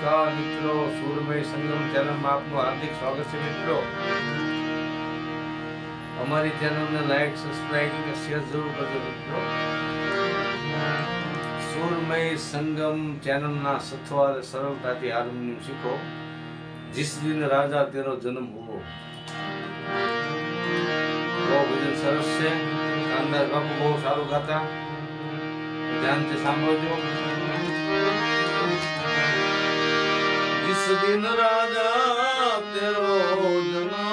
નમસ્કાર મિત્રો. સૂરમય સંગમ ચેનલમાં આપનું હાર્દિક સ્વાગત છે મિત્રો. અમારી ચેનલને લાઈક સબસ્ક્રાઇબ અને શેર જરૂર કરજો મિત્રો. સૂરમય સંગમ ચેનલના સથવાર સરળતાથી હાર્મોનિયમ શીખો. જીસ રાજા તેનો જન્મ હોવો. બહુ ભજન સરસ છે. શાનદાર બાપુ બહુ સારું ગાતા. ધ્યાનથી સાંભળજો. जिस दिन राजा तेरो जन्म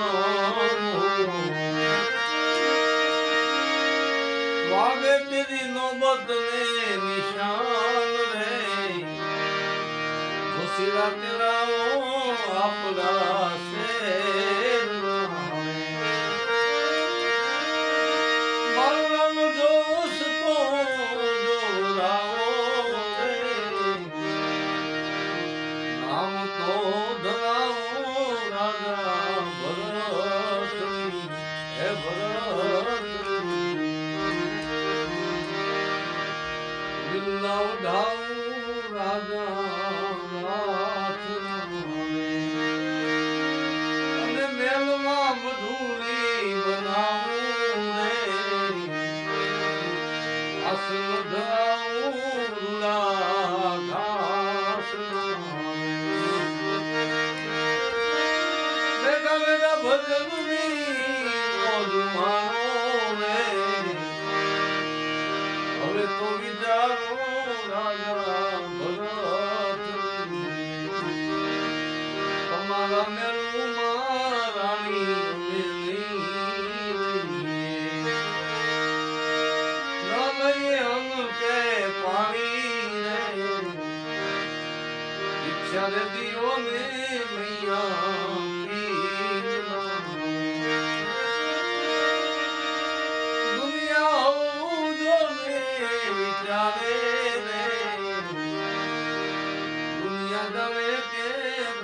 वागे तेरी नौबत ने निशान रे घुसीला तेरा ओ अपना love thou Radha.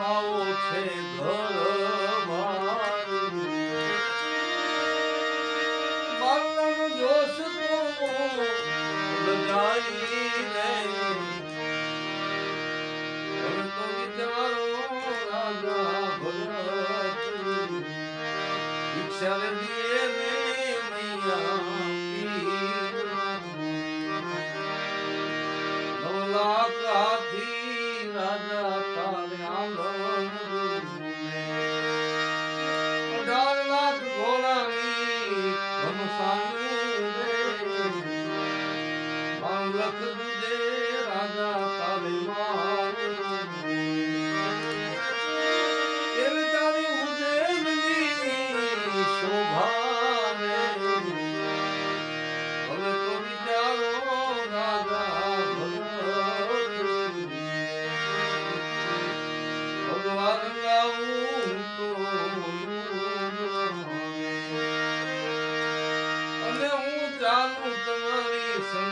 બાવો છે ઘર મારું બાલનો જોશ તો હવે તો વિચારો રાજા ભરત ઈચ્છા લાખ હાથી રાજા તારે આંગણ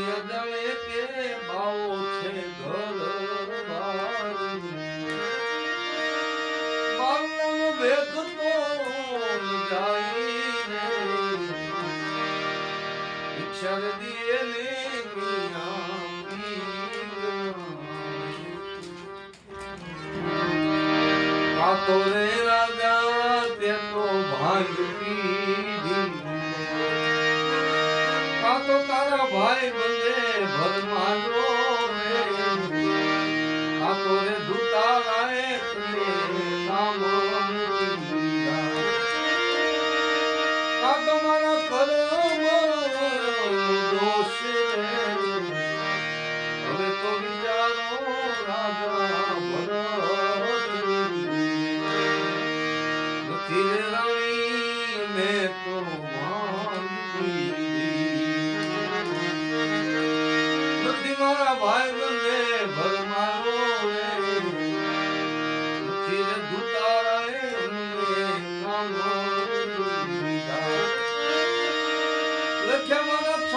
દુનિયા જાણે કે બાવો છે ઘર બાર બારણાનો ભેદ તો જાય ને ઈચ્છા રે દિયે ને મિયા પીર. આ તો રે રાજા તે તો ભાંગ પીધી તો તારા ભાઈ બંદે ભરમાંડો આ તો રે દુતારાએ તને સામો આ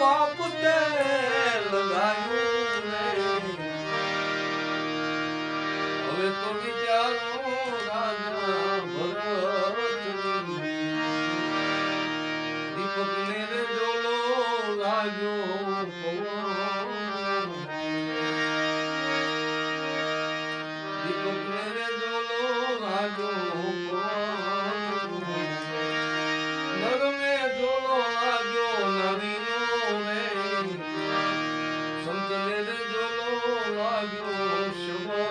પાપ તે લગાયું હવે તો વિચારો રાજા ભગવતની દીપક ને જોલો લાગ્યો દીપક ને જોલો લાગ્યો Vay